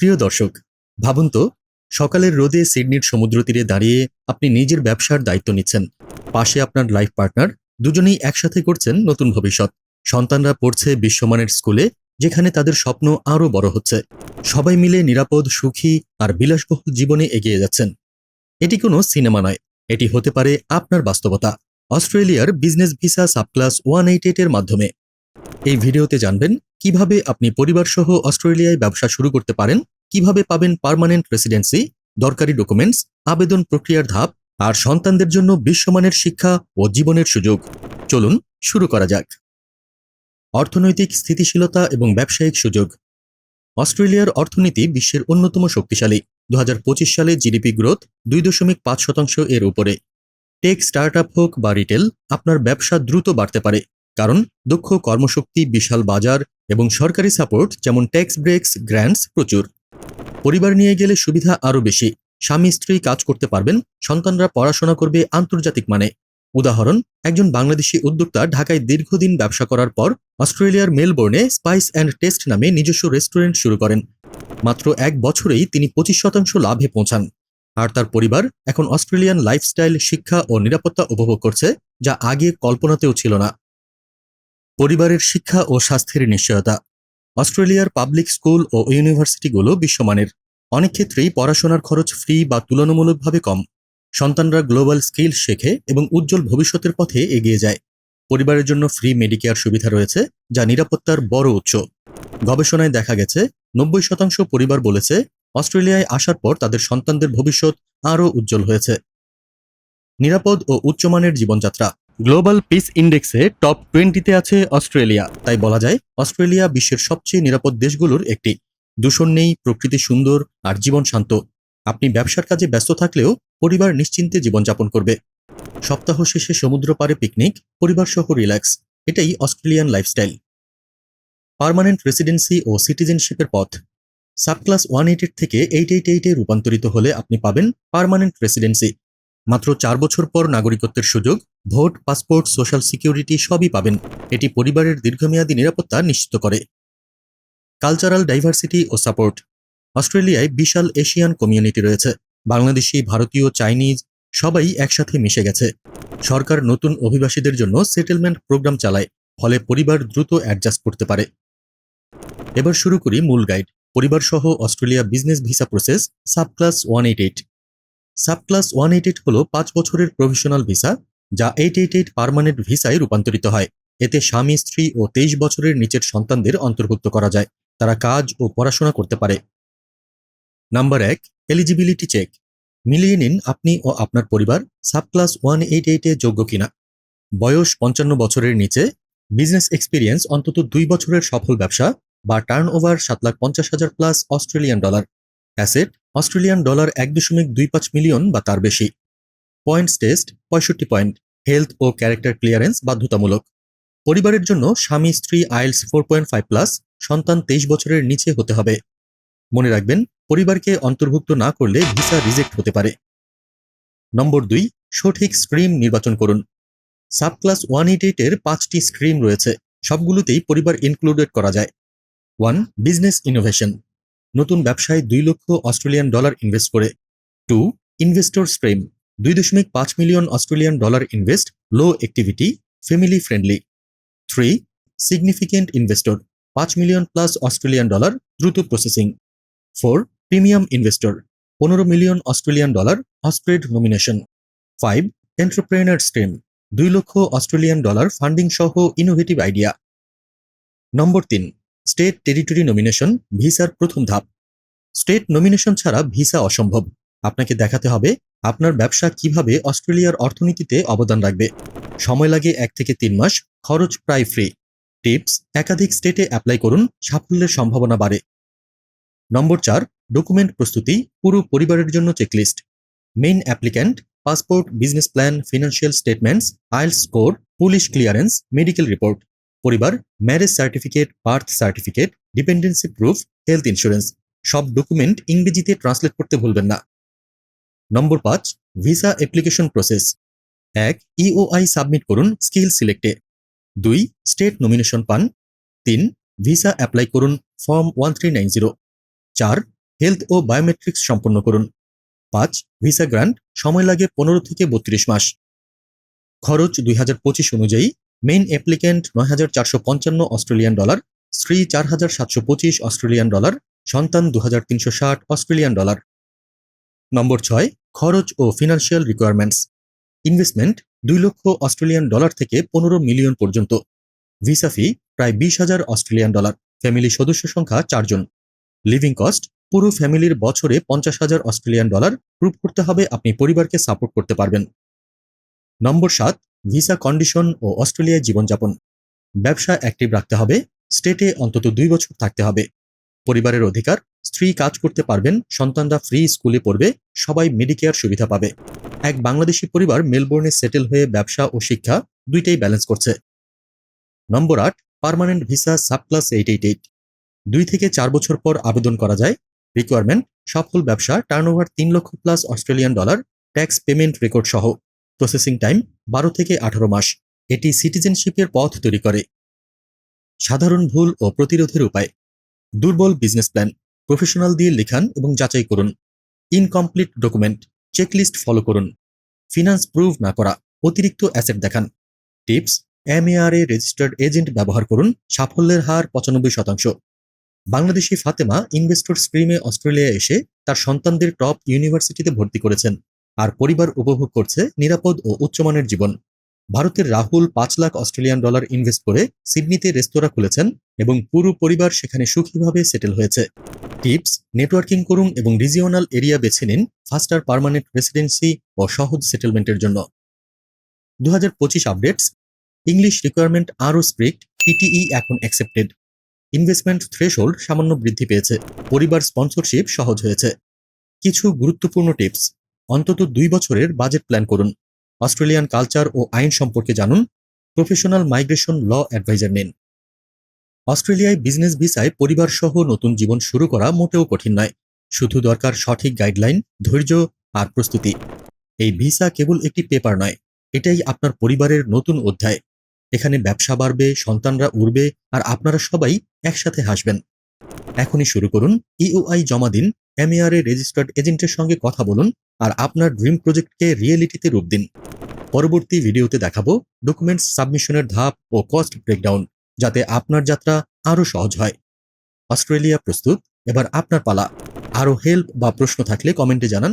প্রিয় দর্শক, ভাবুন তো, সকালের রোদে সিডনির সমুদ্র তীরে দাঁড়িয়ে আপনি নিজের ব্যবসার দায়িত্ব নিচ্ছেন। পাশে আপনার লাইফ পার্টনার দুজনেই একসাথে করছেন নতুন ভবিষ্যৎ। সন্তানরা পড়ছে বিশ্বমানের স্কুলে, যেখানে তাদের স্বপ্ন আরও বড় হচ্ছে। সবাই মিলে নিরাপদ, সুখী আর বিলাসবহুল জীবনে এগিয়ে যাচ্ছেন। এটি কোনো সিনেমা নয়, এটি হতে পারে আপনার বাস্তবতা। অস্ট্রেলিয়ার business visa subclass one eight এর মাধ্যমে। এই ভিডিওতে জানবেন কীভাবে আপনি পরিবারসহ অস্ট্রেলিয়ায় ব্যবসা শুরু করতে পারেন, কীভাবে পাবেন পারমানেন্ট রেসিডেন্সি, দরকারি ডকুমেন্টস, আবেদন প্রক্রিয়ার ধাপ, আর সন্তানদের জন্য বিশ্বমানের শিক্ষা ও জীবনের সুযোগ। চলুন শুরু করা যাক। অর্থনৈতিক স্থিতিশীলতা এবং ব্যবসায়িক সুযোগ। অস্ট্রেলিয়ার অর্থনীতি বিশ্বের অন্যতম শক্তিশালী। দু হাজার পঁচিশ সালে জিডিপি গ্রোথ দুই দশমিক পাঁচ শতাংশ এর উপরে। টেক স্টার্টআপ হোক বা রিটেল, আপনার ব্যবসা দ্রুত বাড়তে পারে। কারণ দক্ষ কর্মশক্তি, বিশাল বাজার এবং সরকারি সাপোর্ট যেমন ট্যাক্স ব্রেকস, গ্র্যান্টস প্রচুর। পরিবার নিয়ে গেলে সুবিধা আরও বেশি। স্বামী, স্ত্রী কাজ করতে পারবেন, সন্তানরা পড়াশোনা করবে আন্তর্জাতিক মানে। উদাহরণ, একজন বাংলাদেশি উদ্যোক্তা ঢাকায় দীর্ঘদিন ব্যবসা করার পর অস্ট্রেলিয়ার মেলবোর্নে স্পাইস অ্যান্ড টেস্ট নামে নিজস্ব রেস্টুরেন্ট শুরু করেন। মাত্র এক বছরেই তিনি পঁচিশ শতাংশ লাভে পৌঁছান। আর তার পরিবার এখন অস্ট্রেলিয়ান লাইফস্টাইল, শিক্ষা ও নিরাপত্তা উপভোগ করছে, যা আগে কল্পনাতেও ছিল না। পরিবারের শিক্ষা ও স্বাস্থ্যের নিশ্চয়তা। অস্ট্রেলিয়ার পাবলিক স্কুল ও ইউনিভার্সিটিগুলো বিশ্বমানের। অনেক ক্ষেত্রেই পড়াশোনার খরচ ফ্রি বা তুলনামূলকভাবে কম। সন্তানরা গ্লোবাল স্কিল শেখে এবং উজ্জ্বল ভবিষ্যতের পথে এগিয়ে যায়। পরিবারের জন্য ফ্রি মেডিকেয়ার সুবিধা রয়েছে, যা নিরাপত্তার বড় উৎস। গবেষণায় দেখা গেছে, নব্বই শতাংশ পরিবার বলেছে, অস্ট্রেলিয়ায় আসার পর তাদের সন্তানদের ভবিষ্যৎ আরও উজ্জ্বল হয়েছে। নিরাপদ ও উচ্চমানের জীবনযাত্রা। গ্লোবাল পিস ইন্ডেক্সে টপ টোয়েন্টিতে আছে অস্ট্রেলিয়া। তাই বলা যায়, অস্ট্রেলিয়া বিশ্বের সবচেয়ে নিরাপদ দেশগুলোর একটি। দূষণ নেই, প্রকৃতি সুন্দর, আর জীবন শান্ত। আপনি ব্যবসার কাজে ব্যস্ত থাকলেও পরিবার নিশ্চিন্তে জীবনযাপন করবে। সপ্তাহ শেষে সমুদ্র পারে পিকনিক, পরিবার সহ রিল্যাক্স। এটাই অস্ট্রেলিয়ান লাইফস্টাইল। পার্মানেন্ট রেসিডেন্সি ও সিটিজেনশিপের পথ। সাবক্লাস ওয়ান এইটের থেকে এইট এইট এইটে রূপান্তরিত হলে আপনি পাবেন পার্মানেন্ট রেসিডেন্সি। মাত্র চার বছর পর নাগরিকত্বের সুযোগ ভোট, পাসপোর্ট, সোশ্যাল সিকিউরিটি সবই পাবেন। এটি পরিবারের দীর্ঘমেয়াদী নিরাপত্তা নিশ্চিত করে। কালচারাল ডাইভার্সিটি ও সাপোর্ট। অস্ট্রেলিয়ায় বিশাল এশিয়ান কমিউনিটি রয়েছে। বাংলাদেশি, ভারতীয়, চাইনিজ সবাই একসাথে মিশে গেছে। সরকার নতুন অভিবাসীদের জন্য সেটেলমেন্ট প্রোগ্রাম চালায়, ফলে পরিবার দ্রুত অ্যাডজাস্ট করতে পারে। এবার শুরু করি মূল গাইড। পরিবার সহ Australia business visa process, subclass one eight eight. Subclass one eight eight হল পাঁচ বছরের প্রফেশনাল ভিসা যা এইট এইট এইট পার্মানেন্ট ভিসায় রূপান্তরিত হয়। এতে স্বামী, স্ত্রী ও তেইশ বছরের নিচের সন্তানদের অন্তর্ভুক্ত করা যায়। তারা কাজ ও পড়াশোনা করতে পারে। নাম্বার এক এলিজিবিলিটি চেক মিলিয়ে নিন আপনি ও আপনার পরিবার সাবক্লাস ওয়ান এইট এইটে যোগ্য কিনা। বয়স পঞ্চান্ন বছরের নিচে বিজনেস এক্সপিরিয়েন্স অন্তত দুই বছরের সফল ব্যবসা বা টার্ন ওভার সাত লাখ পঞ্চাশ হাজার plus Australian dollar asset Australian dollar এক দশমিক দুই পাঁচ মিলিয়ন বা তার বেশি। পয়েন্টস টেস্ট পঁয়ষট্টি পয়েন্ট হেলথ ও ক্যারেক্টার ক্লিয়ারেন্স বাধ্যতামূলক। পরিবারের জন্য স্বামী, স্ত্রী IELTS four point five plus সন্তান তেইশ বছরের নিচে হতে হবে। মনে রাখবেন, পরিবারকে অন্তর্ভুক্ত না করলে ভিসা রিজেক্ট হতে পারে। নম্বর দুই, সঠিক স্ট্রিম নির্বাচন করুন। সাবক্লাস ওয়ান এইট এইটের পাঁচটি স্ট্রিম রয়েছে, সবগুলোতেই পরিবার ইনক্লুডেড করা যায়। ওয়ান বিজনেস ইনোভেশন নতুন ব্যবসায় দুই লক্ষ অস্ট্রেলিয়ান ডলার ইনভেস্ট করে। টু ইনভেস্টর স্ট্রিম দুই দশমিক পাঁচ million Australian dollar invest, low activity family friendly three significant investor পাঁচ মিলিয়ন প্লাস অস্ট্রেলিয়ান ডলার, দ্রুত প্রসেসিং ফোর প্রিমিয়াম ইনভেস্টর পনেরো million Australian dollar Austrade nomination five entrepreneur stream দুই লক্ষ Australian dollar funding সহ innovative idea number তিন state territory nomination ভিসার প্রথম ধাপ। স্টেট নমিনেশন ছাড়া ভিসা অসম্ভব। আপনাকে দেখাতে হবে আপনার ব্যবসা কীভাবে অস্ট্রেলিয়ার অর্থনীতিতে অবদান রাখবে? সময় লাগে এক থেকে তিন মাস, খরচ প্রায় ফ্রি টিপস, একাধিক স্টেটে অ্যাপ্লাই করুন, সাফল্যের সম্ভাবনা বাড়ে। নম্বর চার ডকুমেন্ট প্রস্তুতি, পুরো পরিবারের জন্য checklist main applicant passport business plan financial statements আইল score police clearance medical report পরিবার marriage certificate birth certificate dependency proof health insurance সব ডকুমেন্ট ইংরেজিতে ট্রান্সলেট করতে ভুলবেন না। নম্বর পাঁচ, ভিসা অ্যাপ্লিকেশন প্রসেস। এক ইওআই সাবমিট করুন স্কিল সিলেক্টে। দুই, স্টেট নমিনেশন পান। তিন, ভিসা অ্যাপ্লাই করুন form one three nine zero চার, হেলথ ও বায়োমেট্রিক্স সম্পন্ন করুন। পাঁচ, ভিসা গ্রান্ট সময় লাগে পনেরো থেকে বত্রিশ মাস। খরচ দুই হাজার পঁচিশ অনুযায়ী মেইন অ্যাপ্লিক্যান্ট নয় হাজার চারশো পঞ্চান্ন অস্ট্রেলিয়ান ডলার, স্ত্রী চার হাজার সাতশো পঁচিশ অস্ট্রেলিয়ান ডলার, সন্তান দু হাজার তিনশো ষাট অস্ট্রেলিয়ান ডলার। নম্বর ছয়, খরচ ও ফিনান্সিয়াল রিকোয়ারমেন্টস ইনভেস্টমেন্ট দুই লক্ষ অস্ট্রেলিয়ান ডলার থেকে পনেরো মিলিয়ন পর্যন্ত। ভিসা ফি প্রায় বিশ হাজার অস্ট্রেলিয়ান ডলার। ফ্যামিলি সদস্য সংখ্যা চারজন লিভিং কস্ট পুরো ফ্যামিলির বছরে পঞ্চাশ হাজার অস্ট্রেলিয়ান ডলার প্রুভ করতে হবে, আপনি পরিবারকে সাপোর্ট করতে পারবেন। নম্বর সাত ভিসা কন্ডিশন ও অস্ট্রেলিয়ায় জীবনযাপন। ব্যবসা অ্যাক্টিভ রাখতে হবে স্টেটে অন্তত দুই বছর থাকতে হবে। পরিবারের অধিকার স্ত্রী কাজ করতে পারবেন, সন্তানরা ফ্রি স্কুলে পড়বে, সবাই মেডিকেয়ার সুবিধা পাবে। এক বাংলাদেশি পরিবার মেলবোর্নে সেটেল হয়ে ব্যবসা ও শিক্ষা দুইটাই ব্যালেন্স করছে। নম্বর আট permanent visa subclass eight eight eight দুই থেকে চার বছর পর আবেদন করা যায়। রিকোয়ারমেন্ট সফল ব্যবসা টার্নওভার তিন লক্ষ plus Australian dollar tax payment record সহ। প্রসেসিং টাইম বারো থেকে আঠারো মাস। এটি সিটিজেনশিপের পথ তৈরি করে। সাধারণ ভুল ও প্রতিরোধের উপায়। দুর্বল বিজনেস প্ল্যান প্রফেশনাল দিয়ে লেখান এবং যাচাই করুন। ইনকমপ্লিট ডকুমেন্ট, চেকলিস্ট ফলো করুন। ফিনান্স প্রুভ না করা, অতিরিক্ত অ্যাসেট দেখান। Tips M MARA registered agent ব্যবহার করুন, সাফল্যের হার পঁচানব্বই শতাংশ। বাংলাদেশি ফাতেমা ইনভেস্টর স্ট্রিমে অস্ট্রেলিয়া এসে তার সন্তানদের টপ ইউনিভার্সিটিতে ভর্তি করেছেন। আর পরিবার উপভোগ করছে নিরাপদ ও উচ্চমানের জীবন। ভারতের রাহুল পাঁচ লাখ অস্ট্রেলিয়ান ডলার ইনভেস্ট করে সিডনিতে রেস্তোরাঁ খুলেছেন এবং পুরো পরিবার সেখানে সুখীভাবে সেটেল হয়েছে। টিপস, নেটওয়ার্কিং করুন এবং রিজিওনাল এরিয়া বেছে নিন ফাস্টার পারমানেন্ট রেসিডেন্সি ও সহজ সেটেলমেন্টের জন্য। দু হাজার পঁচিশ আপডেটস, ইংলিশ রিকোয়ারমেন্ট আরও স্ট্রিক্ট, পিটিই এখন অ্যাকসেপ্টেড। ইনভেস্টমেন্ট থ্রেশহোল্ড সামান্য বৃদ্ধি পেয়েছে, পরিবার স্পন্সরশিপ সহজ হয়েছে। কিছু গুরুত্বপূর্ণ টিপস, অন্তত দুই বছরের বাজেট প্ল্যান করুন। অস্ট্রেলিয়ান কালচার ও আইন সম্পর্কে জানুন। প্রফেশনাল মাইগ্রেশন ল অ্যাডভাইজার নিন। অস্ট্রেলিয়ায় বিজনেস ভিসায় পরিবার সহ নতুন জীবন শুরু করা মোটেও কঠিন নয়। শুধু দরকার সঠিক গাইডলাইন, ধৈর্য আর প্রস্তুতি। এই ভিসা কেবল একটি পেপার নয়, এটাই আপনার পরিবারের নতুন অধ্যায়। এখানে ব্যবসা বাড়বে, সন্তানরা উড়বে আর আপনারা সবাই একসাথে হাসবেন। এখনই শুরু করুন, ইউআই জমা দিন এমএআরএ রেজিস্টার্ড এজেন্টের সঙ্গে কথা বলুন আর আপনার ড্রিম প্রজেক্টকে রিয়েলিটিতে রূপ দিন। পরবর্তী ভিডিওতে দেখাবো ডকুমেন্টস সাবমিশনের ধাপ ও কস্ট ব্রেকডাউন যাতে আপনার যাত্রা আরও সহজ হয়। অস্ট্রেলিয়া প্রস্তুত, এবার আপনার পালা। আরও হেল্প বা প্রশ্ন থাকলে কমেন্টে জানান।